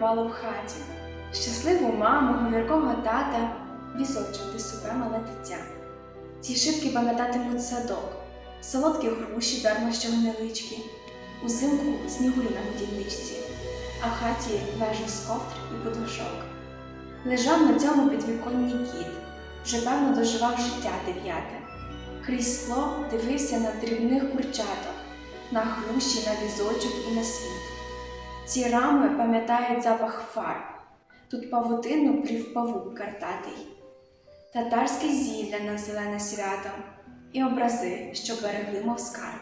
панувало в хаті. Щасливу маму, говіркого тата, візочок, де себе мале дитя. Ці шибки пам'ятатимуть садок, солодкі груші, дарма що невеличкі, узимку снігулі на годівничці, а в хаті вежа з ковдр і подушок. Лежав на цьому підвіконні кіт, вже певно доживав життя дев'яте. Крізь скло дивився на дрібних курчаток, на груші, на візочок і на світ. Ці рами пам'ятають запах фарб. Тут павутину плів павук картатий, татарське зілля на зелене свято і образи, що берегли, мов скарб.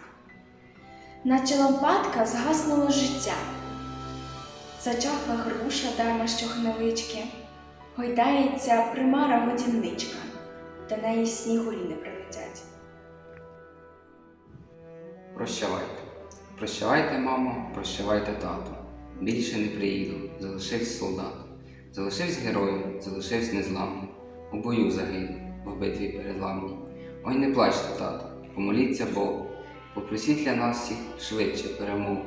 Наче лампадка згаснуло життя, зачахла груша, дарма що хневички, гойдається примара годівничка, до неї снігурі не прилетять. Прощавайте. Прощавайте, мамо, прощавайте, тату. Більше не приїду, залишився солдат. Залишився героєм, залишився незламним. У бою загинув, в битві передламній. Ой, не плачте, тату, помоліться Богу. Попросіть для нас всіх швидше перемогу.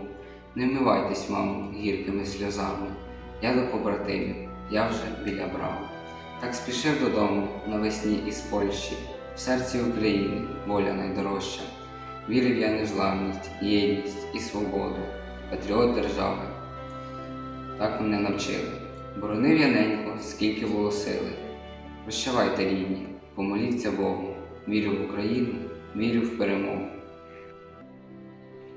Не вмивайтесь, мамо, гіркими сльозами. Я до побратимів, я вже біля брами. Так спішив додому навесні із Польщі, в серці України воля найдорожча. Вірив я незламність, єдність і свободу, патріот держави. Так мене навчили. Боронив я ненько, скільки було сили. Прощавайте, рідні, помоліться Богу. Вірю в Україну, вірю в перемогу.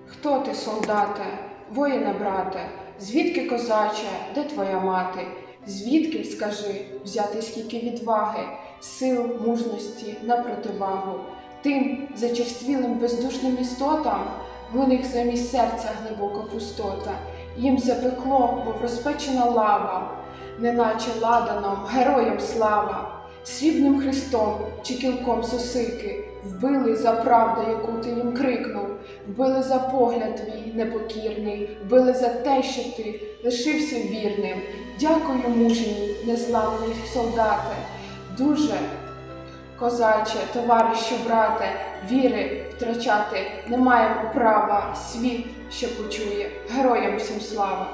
Хто ти, солдате, воїне, брате? Звідки козаче, де твоя мати? Звідки, скажи, взяти скільки відваги, сил, мужності на противагу? Тим зачерствілим бездушним істотам, в них замість серця глибока пустота, їм запекло, мов розпечена лава, неначе ладаном, героям слава, срібним хрестом чи кілком сосики, вбили за правду, яку ти їм крикнув, вбили за погляд твій непокірний, вбили за те, що ти лишився вірним. Дякую, мужній, незламний солдате, дуже козаче, товаришу, брате, віри втрачати не маємо права, світ ще почує, героям всім слава.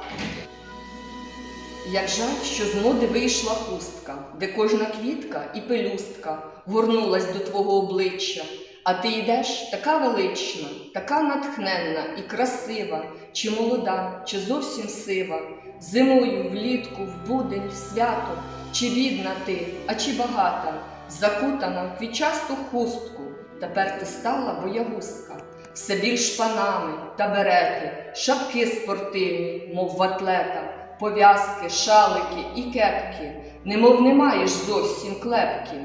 Як жаль, що з моди вийшла хустка, де кожна квітка і пелюстка горнулась до твого обличчя, а ти йдеш така велична, така натхненна і красива, чи молода, чи зовсім сива, зимою, влітку, в будень, в свято, чи бідна ти, а чи багата, закутана в квітчасту хустку, тепер ти стала боягузка. Все більш панами та берети, шапки спортивні, мов в атлета, пов'язки, шалики і кепки, немов не маєш зовсім клепки.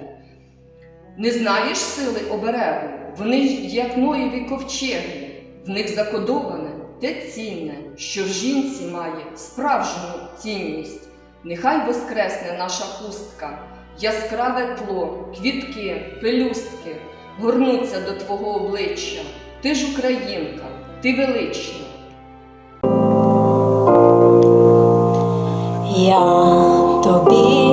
Не знаєш сили оберегу, вони як Ноєві ковчеги, в них закодоване те цінне, що в жінці має справжню цінність. Нехай воскресне наша хустка, яскраве тло, квітки, пелюстки горнуться до твого обличчя. Ти ж українка, ти велична. Я тобі